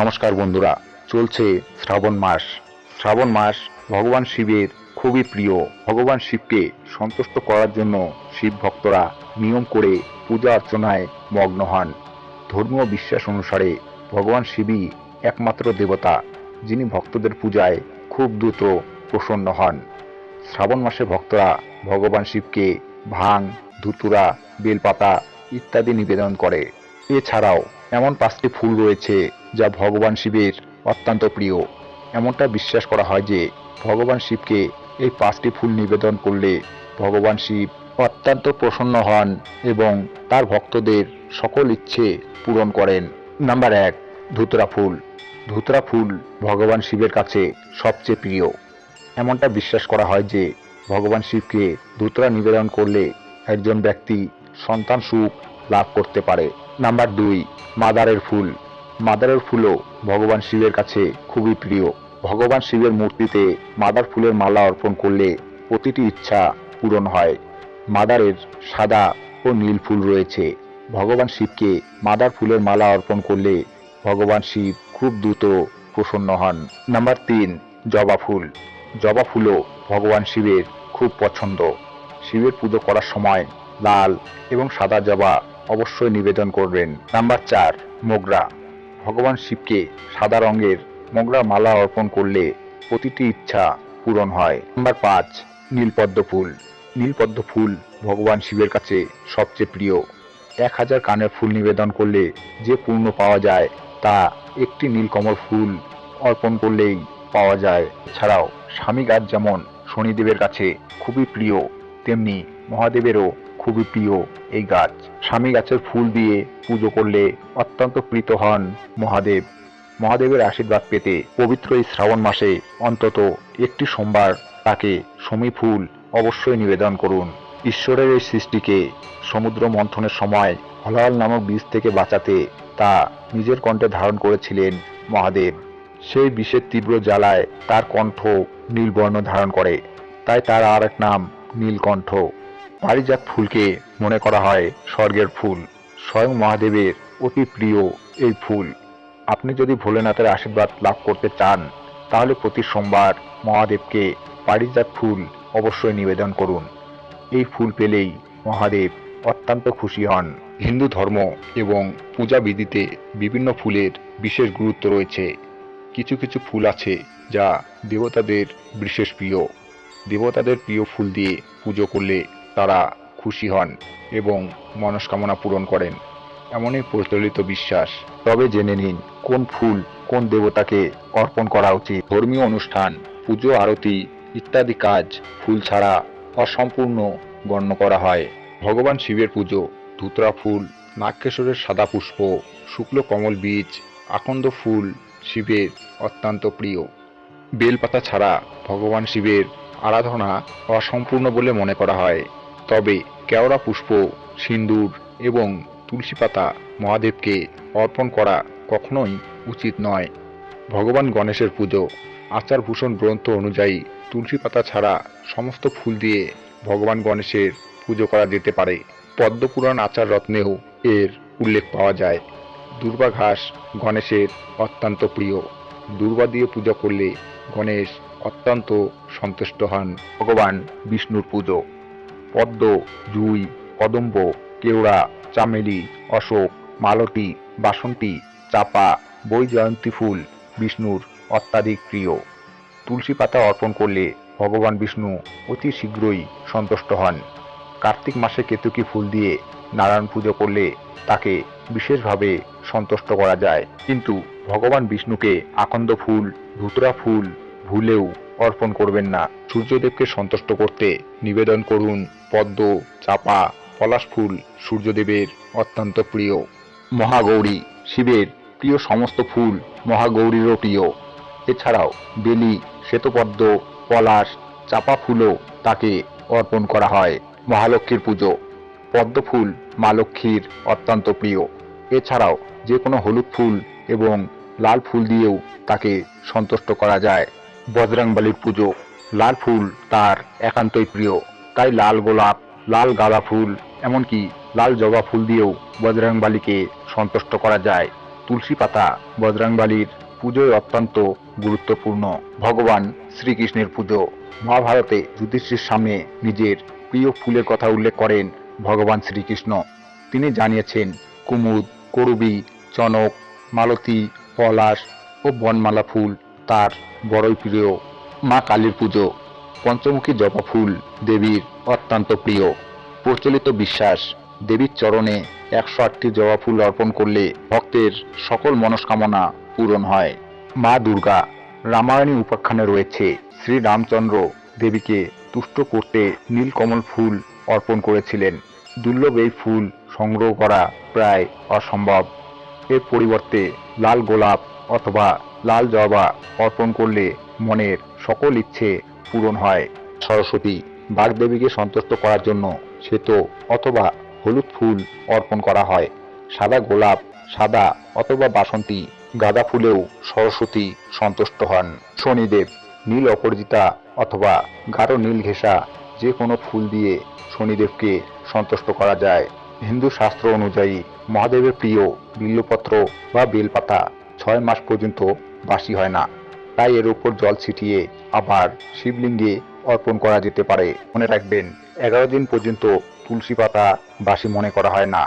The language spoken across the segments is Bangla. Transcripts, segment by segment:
নমস্কার বন্ধুরা, চলছে শ্রাবণ মাস। শ্রাবণ মাস ভগবান শিবের খুবই প্রিয়। ভগবান শিবকে সন্তুষ্ট করার জন্য শিব ভক্তরা নিয়ম করে পূজা অর্চনায় মগ্ন হন। ধর্মীয় বিশ্বাস অনুসারে ভগবান শিবই একমাত্র দেবতা, যিনি ভক্তদের পূজায় খুব দ্রুত প্রসন্ন হন। শ্রাবণ মাসে ভক্তরা ভগবান শিবকে ভাং, ধুতুরা, বেলপাতা ইত্যাদি নিবেদন করে। এছাড়াও এমন পাঁচটি ফুল রয়েছে যা ভগবান শিবের অত্যন্ত প্রিয়। এমনটা বিশ্বাস করা হয় যে ভগবান শিবকে এই পাঁচটি ফুল নিবেদন করলে ভগবান শিব অত্যন্ত প্রসন্ন হন এবং তার ভক্তদের সকল ইচ্ছে পূরণ করেন। নাম্বার এক, ধুতরা ফুল। ধুতরা ফুল ভগবান শিবের কাছে সবচেয়ে প্রিয়। এমনটা বিশ্বাস করা হয় যে ভগবান শিবকে ধুতরা নিবেদন করলে একজন ব্যক্তি সন্তান সুখ লাভ করতে পারে। নাম্বার দুই, মাদারের ফুল। মাদারের ফুলও ভগবান শিবের কাছে খুবই প্রিয়। ভগবান শিবের মূর্তিতে মাদার ফুলের মালা অর্পণ করলে প্রতিটি ইচ্ছা পূরণ হয়। মাদারের সাদা ও নীল ফুল রয়েছে। ভগবান শিবকে মাদার ফুলের মালা অর্পণ করলে ভগবান শিব খুব দ্রুত প্রসন্ন হন। নাম্বার তিন, জবা ফুল। জবা ফুলও ভগবান শিবের খুব পছন্দ। শিবের পুজো করার সময় লাল এবং সাদা জবা অবশ্যই নিবেদন করবেন। নাম্বার চার, মোগরা। ভগবান শিবকে সাদা রঙের মোগরা মালা অর্পণ করলে প্রতিটি ইচ্ছা পূরণ হয়। নাম্বার পাঁচ, নীলপদ্ম ফুল। নীলপদ্ম ফুল ভগবান শিবের কাছে সবচেয়ে প্রিয়। এক হাজার কানের ফুল নিবেদন করলে যে পূর্ণ পাওয়া যায়, তা একটি নীলকমল ফুল অর্পণ করলেই পাওয়া যায়। এছাড়াও স্বামী গাছ যেমন শনিদেবের কাছে খুবই প্রিয়, তেমনি মহাদেবেরও খুবই প্রিয় এই গাছ। স্বামী গাছের ফুল দিয়ে পুজো করলে অত্যন্ত প্রীত হন মহাদেব। মহাদেবের আশীর্বাদ পেতে পবিত্র এই শ্রাবণ মাসে অন্তত একটি সোমবার তাকে সমী ফুল অবশ্যই নিবেদন করুন। ঈশ্বরের এই সৃষ্টিকে সমুদ্র মন্থনের সময় হলাল নামক বীজ থেকে বাঁচাতে তা নিজের কণ্ঠে ধারণ করেছিলেন মহাদেব। সেই বিষের তীব্র জ্বালায় তার কণ্ঠ নীলবর্ণ ধারণ করে। তাই তার আর এক নাম নীলকণ্ঠ। পারিজাত ফুলকে মনে করা হয় স্বর্গের ফুল। স্বয়ং মহাদেবের অতি প্রিয় এই ফুল। আপনি যদি ভোলেনাথের আশীর্বাদ লাভ করতে চান, তাহলে প্রতি সোমবার মহাদেবকে পারিজাত ফুল অবশ্যই নিবেদন করুন। এই ফুল পেলেই মহাদেব অত্যন্ত খুশি হন। হিন্দু ধর্ম এবং পূজা বিধিতে বিভিন্ন ফুলের বিশেষ গুরুত্ব রয়েছে। কিছু কিছু ফুল আছে যা দেবতাদের বিশেষ প্রিয়। দেবতাদের প্রিয় ফুল দিয়ে পুজো করলে তারা খুশি হন এবং মনস্কামনা পূরণ করেন। এমনই প্রচলিত বিশ্বাস। তবে জেনে নিন, কোন ফুল কোন দেবতাকে অর্পণ করা উচিত? ধর্মীয় অনুষ্ঠান, পুজো, আরতি ইত্যাদি কাজ ফুল ছাড়া অসম্পূর্ণ গণ্য করা হয়। ভগবান শিবের পুজো, ধুতরা ফুল, নাগকেশরের সাদা পুষ্প, শুক্ল কমল বীজ, আকন্দ ফুল শিবের অত্যন্ত প্রিয়। বেলপাতা ছাড়া ভগবান শিবের আরাধনা অসম্পূর্ণ বলে মনে করা হয়। তবে কেওড়া পুষ্প, সিন্দুর এবং তুলসী পাতা মহাদেবকে অর্পণ করা কখনোই উচিত নয়। ভগবান গণেশের পুজো, আচারভূষণ গ্রন্থ অনুযায়ী তুলসী পাতা ছাড়া সমস্ত ফুল দিয়ে ভগবান গণেশের পুজো করা যেতে পারে। পদ্মপুরাণ আচার রত্নেও এর উল্লেখ পাওয়া যায়। দুর্বা ঘাস গণেশের অত্যন্ত প্রিয়। দুর্বা দিয়ে পূজা করলে গণেশ অত্যন্ত সন্তুষ্ট হন। ভগবান বিষ্ণুর পুজো। পদ্ম, জুই, কদম্ব, কেওড়া, চামেলি, অশোক, মালতী, বাসন্তী, চাপা, বৈজয়ন্তী ফুল, বিষ্ণুর অত্যাধিক প্রিয়। তুলসী পাতা অর্পণ করলে ভগবান বিষ্ণু অতি শীঘ্রই সন্তুষ্ট হন। কার্তিক মাসে কেতুকী ফুল দিয়ে নারায়ণ পুজো করলে তাকে বিশেষভাবে সন্তুষ্ট করা যায়। কিন্তু ভগবান বিষ্ণুকে আকন্দ ফুল, ধুতরা ফুল ভুলেও অর্পণ করবেন না। সূর্যদেবকে সন্তুষ্ট করতে নিবেদন করুন পদ্ম, চাপা, পলাশ ফুল, সূর্যদেবের অত্যন্ত প্রিয়। মহাগৌরী, শিবের প্রিয় সমস্ত ফুল মহাগৌরীরও প্রিয় এছাড়াও বেলি, শ্বেতপদ্ম, পলাশ, চাপা ফুলও তাকে অর্পণ করা হয় মহালক্ষ্মীর পুজো। পদ্ম ফুল মা লক্ষ্মীর অত্যন্ত প্রিয়। এছাড়াও যে কোনো হলুদ ফুল এবং লাল ফুল দিয়েও তাকে সন্তুষ্ট করা যায়। বজরংবলির পুজো। লাল ফুল তার একান্তই প্রিয়। তাই লাল গোলাপ, লাল গাঁদা ফুল, এমনকি লাল জবা ফুল দিয়েও বজরংবলীকে সন্তুষ্ট করা যায়। তুলসী পাতা বজরাংবালির পুজোয় অত্যন্ত গুরুত্বপূর্ণ। ভগবান শ্রীকৃষ্ণের পুজো। মহাভারতে যুধিষ্ঠির সামনে নিজের প্রিয় ফুলের কথা উল্লেখ করেন ভগবান শ্রীকৃষ্ণ। তিনি জানিয়েছেন, কুমুদ, করবী, চনক, মালতী, পলাশ ও বনমালা ফুল তার বড়ই প্রিয়। মা কালীর পুজো। পঞ্চমুখী জবা ফুল দেবীর অত্যন্ত প্রিয়। প্রচলিত বিশ্বাস, দেবীর চরণে একশো আটটি জবা ফুল অর্পণ করলে ভক্তের সকল মনস্কামনা পূরণ হয়। মা দুর্গা, রামায়ণী উপাখ্যানে রয়েছে শ্রী রামচন্দ্র দেবীকে তুষ্ট করতে নীলকমল ফুল অর্পণ করেছিলেন। দুর্লভ এই ফুল সংগ্রহ করা প্রায় অসম্ভব। এর পরিবর্তে লাল গোলাপ অথবা লাল জবা অর্পণ করলে মনের সকল ইচ্ছে পূরণ হয়। সরস্বতী বাগদেবীকে সন্তুষ্ট করার জন্য শ্বেত অথবা হলুদ ফুল অর্পণ করা হয়। সাদা গোলাপ, সাদা অথবা বাসন্তী গাঁদা ফুলেও সরস্বতী সন্তুষ্ট হন। শনিদেব, নীল অপরাজিতা অথবা গাঢ় নীল ঘেঁষা যে কোনো ফুল দিয়ে শনিদেবকে সন্তুষ্ট করা যায়। হিন্দু শাস্ত্র অনুযায়ী মহাদেবের প্রিয় বিল্লপত্র বা বেলপাতা ছয় মাস পর্যন্ত বাসি হয় না। তাই এর উপর জল ছিটিয়ে আবার শিবলিঙ্গে অর্পণ করা যেতে পারে। মনে রাখবেন, এগারো দিন পর্যন্ত তুলসী পাতা বাসি মনে করা হয় না।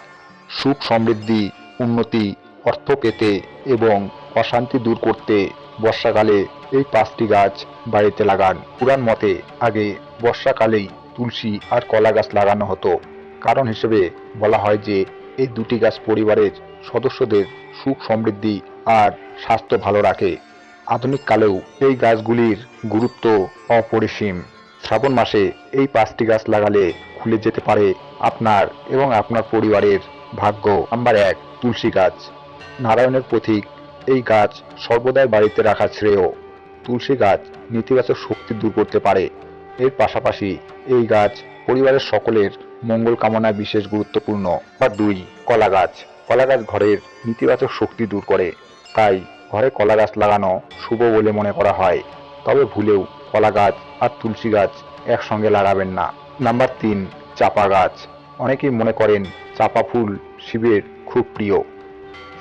সুখ সমৃদ্ধি, উন্নতি, অর্থ পেতে এবং অশান্তি দূর করতে বর্ষাকালে এই পাঁচটি গাছ বাড়িতে লাগান। পুরাণ মতে আগে বর্ষাকালেই তুলসী আর কলা গাছ লাগানো হতো। কারণ হিসেবে বলা হয় যে, এই দুটি গাছ পরিবারের সদস্যদের সুখ সমৃদ্ধি আর স্বাস্থ্য ভালো রাখে। আধুনিক কালেও এই গাছগুলির গুরুত্ব অপরিসীম। শ্রাবণ মাসে এই পাঁচটি গাছ লাগালে খুলে যেতে পারে আপনার এবং আপনার পরিবারের ভাগ্য। নাম্বার এক, তুলসী গাছ। নারায়ণের প্রতীক, এই গাছ সর্বদাই বাড়িতে রাখা শ্রেয়। তুলসী গাছ নেতিবাচক শক্তি দূর করতে পারে। এর পাশাপাশি এই গাছ পরিবারের সকলের মঙ্গল কামনায় বিশেষ গুরুত্বপূর্ণ। বা দুই, কলা গাছ। কলা গাছ ঘরের নেতিবাচক শক্তি দূর করে। তাই ঘরে কলা গাছ লাগানো শুভ বলে মনে করা হয়। তবে ভুলেও কলা গাছ আর তুলসী গাছ একসঙ্গে লাগাবেন না। নাম্বার তিন, চাপা গাছ। অনেকেই মনে করেন চাপা ফুল শিবের খুব প্রিয়।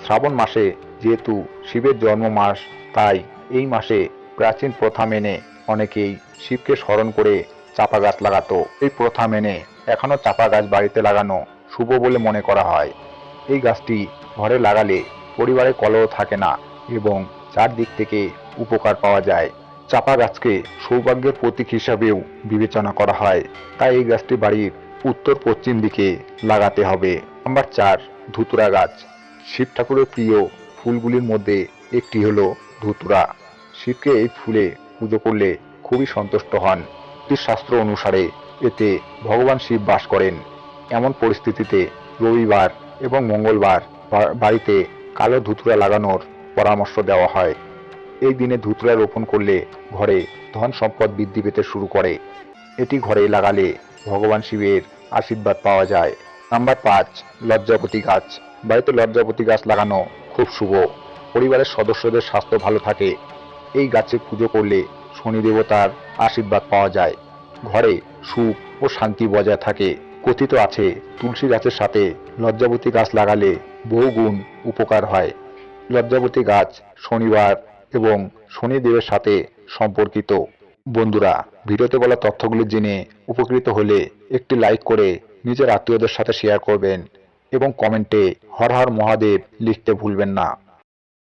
শ্রাবণ মাসে যেহেতু শিবের জন্ম মাস, তাই এই মাসে প্রাচীন প্রথা মেনে অনেকেই শিবকে স্মরণ করে চাপা গাছ লাগাতো। এই প্রথা মেনে এখনও চাপা গাছ বাড়িতে লাগানো শুভ বলে মনে করা হয়। এই গাছটি ঘরে লাগালে পরিবারে কলহ থাকে না। এবং চারদিক থেকে উপকার পাওয়া যায়। চাপা গাছকে সৌভাগ্যের প্রতীক হিসাবেও বিবেচনা করা হয়। তাই এই গাছটি বাড়ির উত্তর পশ্চিম দিকে লাগাতে হবে। নাম্বার চার, ধুতুরা গাছ। শিব ঠাকুরের প্রিয় ফুলগুলির মধ্যে একটি হলো ধুতুরা। শিবকে এই ফুলে পুজো করলে খুবই সন্তুষ্ট হন। শাস্ত্র অনুসারে এতে ভগবান শিব বাস করেন। এমন পরিস্থিতিতে রবিবার এবং মঙ্গলবার বাড়িতে কালো ধুতুরা লাগানোর পরামর্শ দেওয়া হয়। এই দিনে ধুতরা রোপণ করলে ঘরে ধন সম্পদ বৃদ্ধি পেতে শুরু করে। এটি ঘরে লাগালে ভগবান শিবের আশীর্বাদ পাওয়া যায়। নাম্বার পাঁচ, লজ্জাপতি গাছ। বাড়িতে লজ্জাপতি গাছ লাগানো খুব শুভ। পরিবারের সদস্যদের স্বাস্থ্য ভালো থাকে। এই গাছে পুজো করলে শনি দেবতার আশীর্বাদ পাওয়া যায়। ঘরে সুখ ও শান্তি বজায় থাকে। কথিত আছে, তুলসী গাছের সাথে লজ্জাবতী গাছ লাগালে বহু গুণ উপকার হয়। লজ্জাবতী গাছ শনিবার এবং শনিদেবের সাথে সম্পর্কিত। বন্ধুরা, ভিডিওতে বলা তথ্যগুলি জেনে উপকৃত হলে একটি লাইক করে নিজের আত্মীয়দের সাথে শেয়ার করবেন এবং কমেন্টে হর হর মহাদেব লিখতে ভুলবেন না।